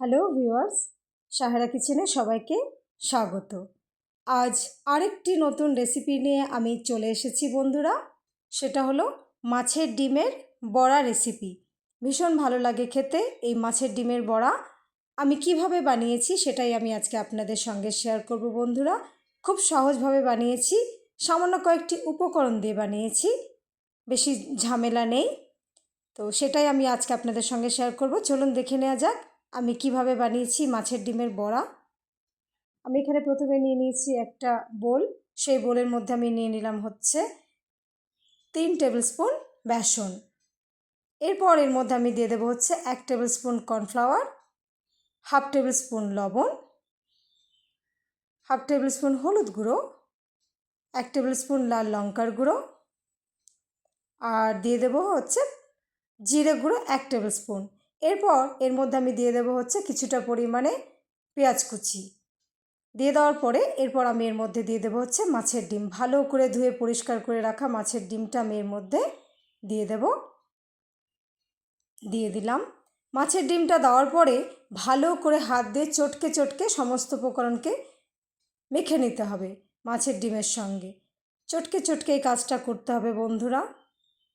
Hello viewers Sahara কিচেনে সবাইকে স্বাগত। আজ আরেকটি নতুন রেসিপি নিয়ে আমি চলে এসেছি বন্ধুরা। সেটা হলো মাছের ডিমের বড়া রেসিপি ভীষণ ভালো লাগে খেতে এই মাছের ডিমের বড়া। আমি কীভাবে বানিয়েছি সেটাই আমি আজকে আপনাদের সঙ্গে শেয়ার করব বন্ধুরা। খুব সহজভাবে বানিয়েছি। সামান্য কয়েকটি উপকরণ দিয়ে বানিয়েছি। বেশি ঝামেলা নেই। তো সেটাই আমি আজকে আপনাদের সঙ্গে শেয়ার করব। চলুন দেখে নেওয়া যাক। আমি কীভাবে বানিয়েছি মাছের ডিমের বড়া? আমি এখানে প্রথমে নিয়ে নিয়েছি একটা বোল। সেই বোলের মধ্যে আমি নিয়ে নিলাম হচ্ছে তিন টেবিল স্পুন বেসন। এরপর এর মধ্যে আমি দিয়ে দেবো হচ্ছে এক tablespoon cornflour, half tablespoon লবণ, হাফ টেবিল স্পুন হলুদ গুঁড়ো, এক টেবিল স্পুন লাল লঙ্কার গুঁড়ো আর দিয়ে দেবো হচ্ছে জিরে গুঁড়ো এক টেবিল স্পুন এরপর এর মধ্যে আমি দিয়ে দেবো হচ্ছে কিছুটা পরিমাণে পেঁয়াজ কুচি। দিয়ে দেওয়ার পরে এরপর আমি এর মধ্যে দিয়ে দেবো হচ্ছে মাছের ডিম। ভালো করে ধুয়ে পরিষ্কার করে রাখা মাছের ডিমটা আমি এর মধ্যে দিয়ে দেব। দিয়ে দিলাম। মাছের ডিমটা দেওয়ার পরে ভালো করে হাত দিয়ে চটকে চটকে সমস্ত উপকরণকে মেখে নিতে হবে মাছের ডিমের সঙ্গে। চটকে চটকে এই কাজটা করতে হবে বন্ধুরা,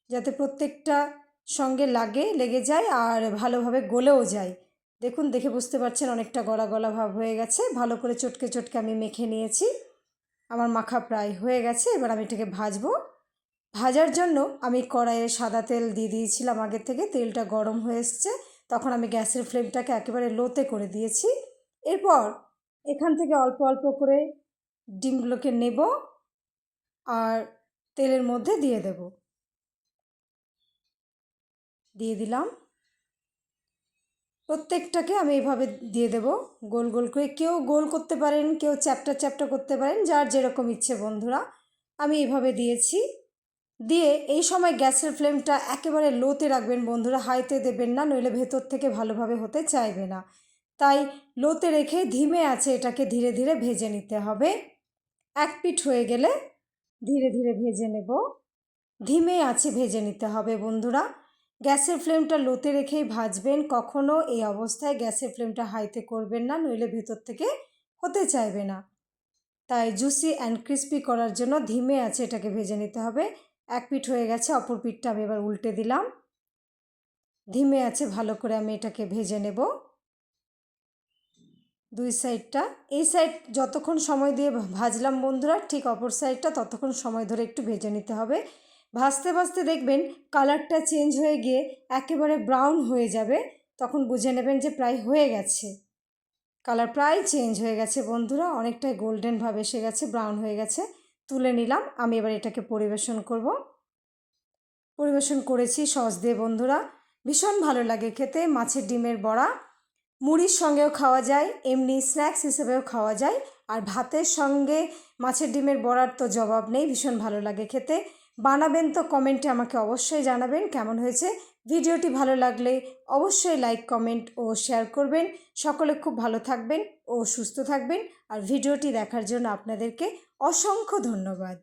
যাতে প্রত্যেকটা সঙ্গে লাগে, লেগে যায় আর ভালোভাবে গলেও যায়। দেখুন, দেখে বুঝতে পারছেন অনেকটা গলা গলা ভাব হয়ে গেছে। ভালো করে চটকে চটকে আমি মেখে নিয়েছি। আমার মাখা প্রায় হয়ে গেছে। এবার আমি এটাকে ভাজবো। ভাজার জন্য আমি কড়াইয়ে সাদা তেল দিয়ে দিয়েছিলাম আগের থেকে। তেলটা গরম হয়ে এসছে। তখন আমি গ্যাসের ফ্লেমটাকে একেবারে লোতে করে দিয়েছি। এরপর এখান থেকে অল্প অল্প করে ডিমগুলোকে নেব আর তেলের মধ্যে দিয়ে দেবো। দিয়ে দিলাম। প্রত্যেকটাকে আমি এইভাবে দিয়ে দেব গোল গোল করে। কেউ গোল করতে পারেন, কেউ চ্যাপটা চ্যাপটা করতে পারেন, যার যেরকম ইচ্ছে বন্ধুরা। আমি এইভাবে দিয়েছি। দিয়ে এই সময় গ্যাসের ফ্লেমটা একেবারে লোতে রাখবেন বন্ধুরা, হাইতে দেবেন না, নইলে ভেতর থেকে ভালোভাবে হতে চাইবে না। তাই লোতে রেখে ধিমে আছে এটাকে ধীরে ধীরে ভেজে নিতে হবে। এক পিঠ হয়ে গেলে ধীরে ধীরে ভেজে নেব। ধিমে আছে ভেজে নিতে হবে বন্ধুরা। গ্যাসের ফ্লেমটা লোতে রেখেই ভাজবেন কখনও এই অবস্থায় গ্যাসের ফ্লেমটা হাইতে করবেন না, নইলে ভেতর থেকে হতে চাইবে না। তাই জুসি অ্যান্ড ক্রিস্পি করার জন্য ধিমে আছে এটাকে ভেজে নিতে হবে। এক পিঠ হয়ে গেছে, অপর পিঠটা আমি এবার উল্টে দিলাম। ধিমে আছে, ভালো করে আমি এটাকে ভেজে নেব। দুই সাইডটা, এই সাইড যতক্ষণ সময় দিয়ে ভাজলাম বন্ধুরা, ঠিক অপর সাইডটা ততক্ষণ সময় ধরে একটু ভেজে নিতে হবে। ভাজতে ভাজতে দেখবেন কালারটা চেঞ্জ হয়ে গিয়ে একেবারে ব্রাউন হয়ে যাবে। তখন বুঝে নেবেন যে প্রায় হয়ে গেছে। কালার প্রায় চেঞ্জ হয়ে গেছে বন্ধুরা, অনেকটাই গোল্ডেন ভাব এসে গেছে, ব্রাউন হয়ে গেছে। তুলে নিলাম, আমি এবার এটাকে পরিবেশন করব। পরিবেশন করেছি সস দিয়ে বন্ধুরা। ভীষণ ভালো লাগে খেতে, মাছের ডিমের বড়া। মুড়ির সঙ্গেও খাওয়া যায়, এমনি স্ন্যাক্স হিসেবেও খাওয়া যায়। আর ভাতের সঙ্গে মাছের ডিমের বড়ার তো জবাব নেই, ভীষণ ভালো লাগে খেতে। বানাবেন তো কমেন্টে আমাকে অবশ্যই জানাবেন কেমন হয়েছে। ভিডিওটি ভালো লাগলে অবশ্যই লাইক, কমেন্ট ও শেয়ার করবেন। সকলে খুব ভালো থাকবেন ও সুস্থ থাকবেন। আর ভিডিওটি দেখার জন্য আপনাদেরকে অসংখ্য ধন্যবাদ।